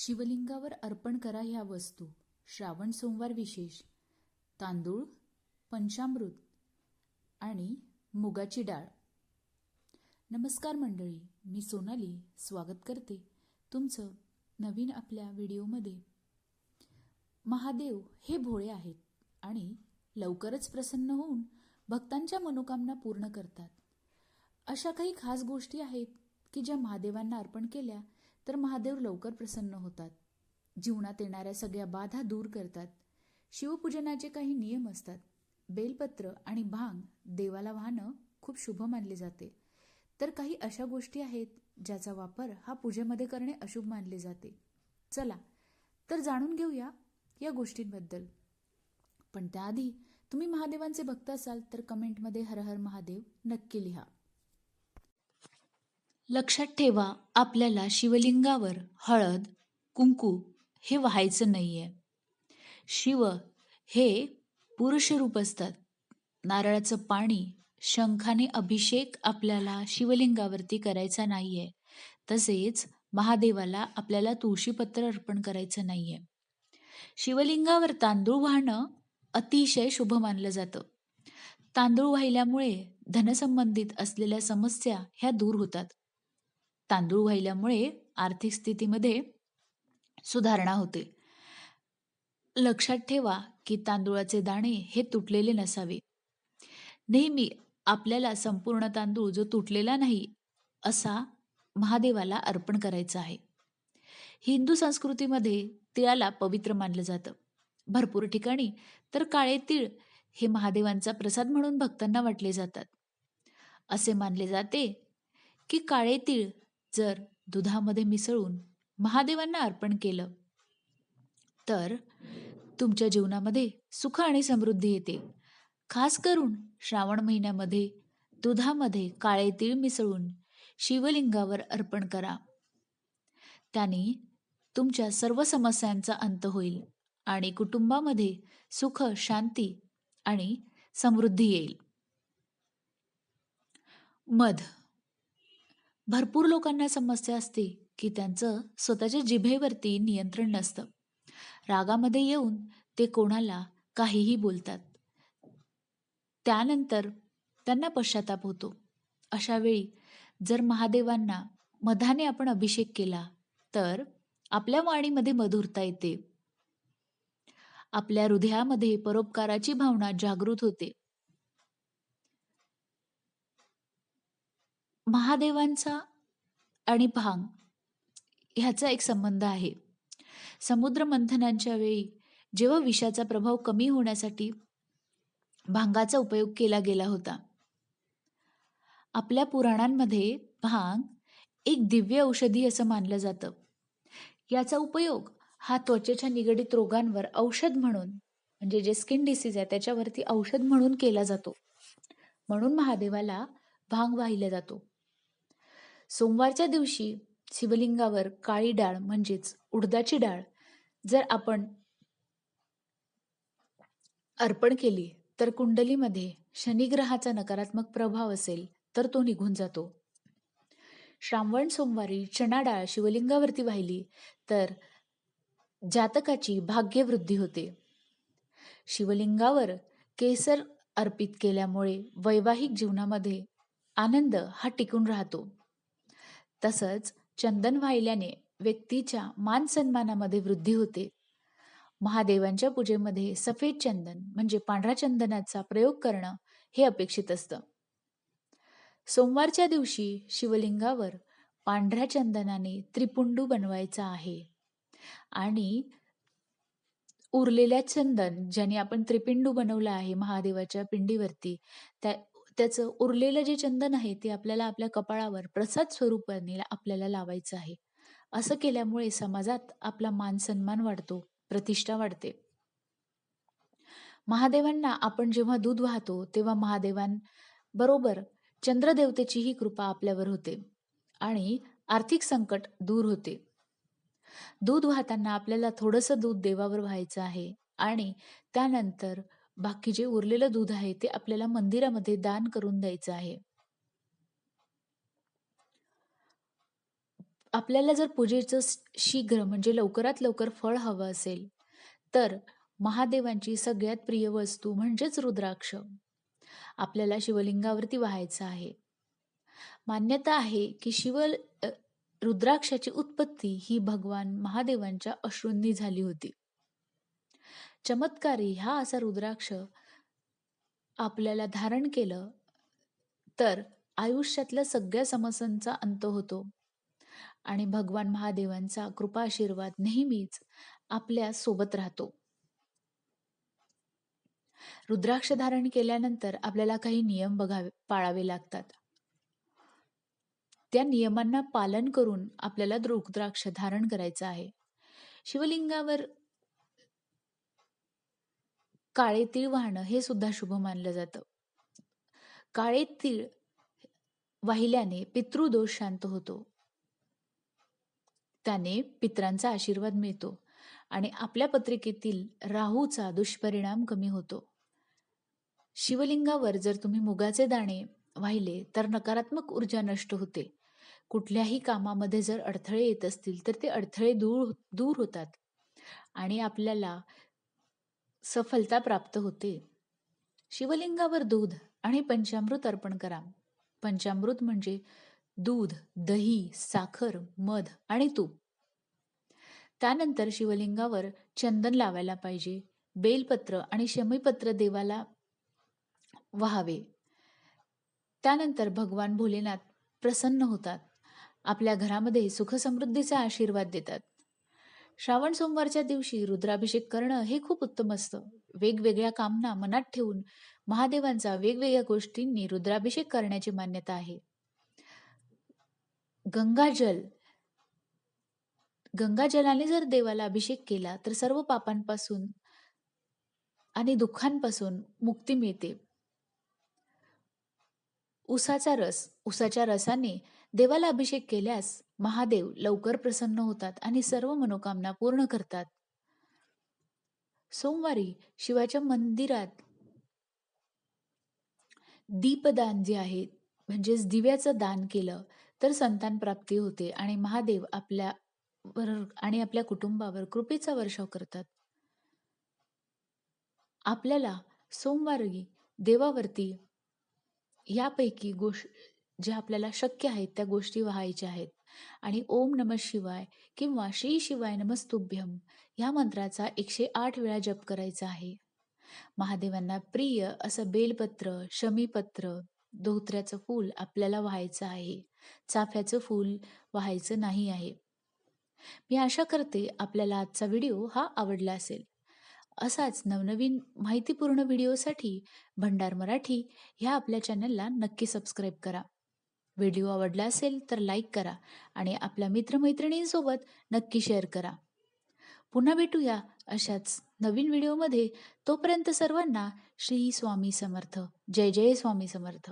शिवलिंगावर अर्पण करा ह्या वस्तू. श्रावण सोमवार विशेष. तांदूळ पंचामृत आणि मुगाची डाळ. नमस्कार मंडळी मी सोनाली स्वागत करते तुमचं नवीन आपल्या व्हिडिओमध्ये. महादेव हे भोळे आहेत आणि लवकरच प्रसन्न होऊन भक्तांच्या मनोकामना पूर्ण करतात. अशा काही खास गोष्टी आहेत की ज्या महादेवांना अर्पण केल्या तर महादेव लवकर प्रसन्न होतात. जीवनात येणाऱ्या सगळ्या बाधा दूर करतात. शिवपूजनाचे काही नियम असतात. बेलपत्र आणि भांग देवाला वाहणं खूप शुभ मानले जाते. तर काही अशा गोष्टी आहेत ज्याचा वापर हा पूजेमध्ये करणे अशुभ मानले जाते. चला तर जाणून घेऊया या गोष्टींबद्दल. पण त्याआधी तुम्ही महादेवांचे भक्त असाल तर कमेंटमध्ये हर हर महादेव नक्की लिहा. लक्षात ठेवा आपल्याला शिवलिंगावर हळद कुंकू हे व्हायचं नाही आहे शिव हे पुरुष रूप असतात. नारळाचं पाणी शंखाने अभिषेक आपल्याला शिवलिंगावरती करायचा नाही आहे तसेच महादेवाला आपल्याला तुळशीपत्र अर्पण करायचं नाही आहे शिवलिंगावर तांदूळ वाहणं अतिशय शुभ मानलं जातं. तांदूळ वाहिल्यामुळे धनसंबंधित असलेल्या समस्या ह्या दूर होतात. तांदूळ वाहिल्यामुळे आर्थिक स्थितीमध्ये सुधारणा होते. लक्षात ठेवा की तांदूळाचे दाणे हे तुटलेले नसावे. नेहमी आपल्याला संपूर्ण तांदूळ जो तुटलेला नाही असा महादेवाला अर्पण करायचा आहे. हिंदू संस्कृतीमध्ये तिळाला पवित्र मानलं जातं. भरपूर ठिकाणी तर काळे तीळ हे महादेवांचा प्रसाद म्हणून भक्तांना वाटले जातात. असे मानले जाते की काळे तीळ जर दुधामध्ये मिसळून महादेवांना अर्पण केलं तर तुमच्या जीवनामध्ये सुख आणि समृद्धी येते. खास करून श्रावण महिन्यामध्ये दुधामध्ये काळे तीळ मिसळून शिवलिंगावर अर्पण करा. त्याने तुमच्या सर्व समस्यांचा अंत होईल आणि कुटुंबामध्ये सुख शांती आणि समृद्धी येईल. मध भरपूर लोकांना समस्या असते की त्यांचं स्वतःच्या जिभेवरती नियंत्रण नसतं. रागामध्ये येऊन ते कोणाला काहीही बोलतात. त्यानंतर त्यांना पश्चाताप होतो. अशा वेळी जर महादेवांना मधाने आपण अभिषेक केला तर आपल्या वाणीमध्ये मधुरता येते. आपल्या हृदयामध्ये परोपकाराची भावना जागृत होते. महादेवांचा आणि भांग ह्याचा एक संबंध आहे. समुद्र मंथनांच्या वेळी जेव्हा विषाचा प्रभाव कमी होण्यासाठी भांगाचा उपयोग केला गेला होता आपल्या पुराणांमध्ये भांग एक दिव्य औषधी असं मानलं जातं. याचा उपयोग हा त्वचेच्या निगडीत रोगांवर औषध म्हणून म्हणजे जे स्किन डिसीज आहे त्याच्यावरती औषध म्हणून केला जातो. म्हणून महादेवाला भांग वाहिला जातो. सोमवारच्या दिवशी शिवलिंगावर काळी डाळ म्हणजेच उडदाची डाळ जर आपण अर्पण केली तर कुंडलीमध्ये शनिग्रहाचा नकारात्मक प्रभाव असेल तर तो निघून जातो. श्रावण सोमवारी चणा डाळ शिवलिंगावरती वाहिली तर जातकाची भाग्यवृद्धी होते. शिवलिंगावर केसर अर्पित केल्यामुळे वैवाहिक जीवनामध्ये आनंद हा टिकून राहतो. तसंच चंदन वाहिल्याने व्यक्तीच्या मान सन्मानामध्ये वृद्धी होते. महादेवांच्या पूजेमध्ये सफेद चंदन म्हणजे पांढऱ्या चंदनाचा प्रयोग करणं हे अपेक्षित असतं. सोमवारच्या दिवशी शिवलिंगावर पांढऱ्या चंदनाने त्रिपुंडू बनवायचा आहे. आणि उरलेल्या चंदन ज्याने आपण त्रिपिंडू बनवलं आहे महादेवाच्या पिंडीवरती त्या त्याचं उरलेलं जे चंदन आहे ते आपल्याला आपल्या कपाळावर प्रसाद स्वरूपाने आपल्याला लावायचं आहे. असं केल्यामुळे समाजात आपला मान सन्मान वाढतो प्रतिष्ठा वाढते. महादेवांना आपण जेव्हा दूध वाहतो तेव्हा महादेवांबरोबर चंद्रदेवतेचीही कृपा आपल्यावर होते आणि आर्थिक संकट दूर होते. दूध वाहताना आपल्याला थोडंसं दूध देवावर व्हायचं आहे आणि त्यानंतर बाकी जे उरलेलं दूध आहे ते आपल्याला मंदिरामध्ये दान करून द्यायचं आहे आपल्याला जर पूजेचं शीघ्र म्हणजे लवकरात लवकर फळ हवं असेल, तर महादेवांची सगळ्यात प्रिय वस्तू म्हणजेच रुद्राक्ष आपल्याला शिवलिंगावरती वाहायचं आहे. मान्यता आहे की शिव रुद्राक्षाची उत्पत्ती ही भगवान महादेवांच्या अश्रूंनी झाली होती. चमत्कारी हा असा रुद्राक्ष आपल्याला धारण केलं, तर आयुष्यातल्या सगळ्या समस्यांचा अंत होतो आणि भगवान महादेवांचा कृपा आशीर्वाद नेहमीच आपल्यासोबत राहतो. रुद्राक्ष धारण केल्यानंतर आपल्याला काही नियम बघावे पाळावे लागतात. त्या नियमांना पालन करून आपल्याला रुद्राक्ष धारण करायचं आहे. शिवलिंगावर काळे तीळ वाहणं हे सुद्धा शुभ मानलं जातं. काळे तीळ वाहिल्याने पितृदोष शांत होतो. त्याने पित्रांचा आशीर्वाद मिळतो आणि आपल्या पत्रिकेतील राहूचा दुष्परिणाम कमी होतो. शिवलिंगावर जर तुम्ही मुगाचे दाणे वाहिले तर नकारात्मक ऊर्जा नष्ट होते. कुठल्याही कामामध्ये जर अडथळे येत असतील तर ते अडथळे दूर दूर होतात आणि आपल्याला सफलता प्राप्त होते. शिवलिंगावर दूध आणि पंचामृत अर्पण करा. पंचामृत म्हणजे दूध, दही, साखर, मध आणि तूप. त्यानंतर शिवलिंगावर चंदन लावायला पाहिजे. बेलपत्र आणि शमीपत्र देवाला व्हावे त्यानंतर भगवान भोलेनाथ प्रसन्न होतात. आपल्या घरामध्ये सुखसमृद्धीचा आशीर्वाद देतात. श्रावण सोमवारच्या दिवशी रुद्राभिषेक करणं हे खूप उत्तम असतं. वेगवेगळ्या कामना मनात ठेवून महादेवांचा वेगवेगळ्या गोष्टींनी रुद्राभिषेक करण्याची मान्यता आहे. गंगाजल गंगाजलाने जर देवाला अभिषेक केला तर सर्व पापांपासून आणि दुःखांपासून मुक्ती मिळते. उसाचा रस उसाच्या रसाने देवाला अभिषेक केल्यास महादेव लवकर प्रसन्न होतात आणि सर्व मनोकामना पूर्ण करतात. सोमवारी शिवाच्या मंदिरात दीपदान जे आहे म्हणजेच दिव्याचं दान केलं तर संतान प्राप्ती होते आणि महादेव आपल्यावर आणि आपल्या कुटुंबावर कृपेचा वर्षाव करतात. आपल्याला सोमवारी देवावरती यापैकी गोष्ट ज्या आपल्याला शक्य आहेत त्या गोष्टी वाहायच्या आहेत आणि ओम नमः शिवाय किंवा श्री शिवाय नमस्तुभ्यम या मंत्राचा 108 वेळा जप करायचा आहे. महादेवांना प्रिय असं बेलपत्र, शमीपत्र, धोत्र्याचं फूल आपल्याला वाहायचं आहे. चाफ्याचं फूल वाहायचं नाही आहे. मी आशा करते आपल्याला आजचा व्हिडिओ हा आवडला असेल. असाच नवनवीन माहितीपूर्ण व्हिडिओसाठी भंडार मराठी ह्या आपल्या चॅनलला नक्की सबस्क्राईब करा. व्हिडिओ आवडला असेल तर लाईक करा आणि आपल्या मित्रमैत्रिणींसोबत नक्की शेअर करा. पुन्हा भेटूया अशाच नवीन व्हिडिओमध्ये. तोपर्यंत सर्वांना श्री स्वामी समर्थ. जय जय स्वामी समर्थ.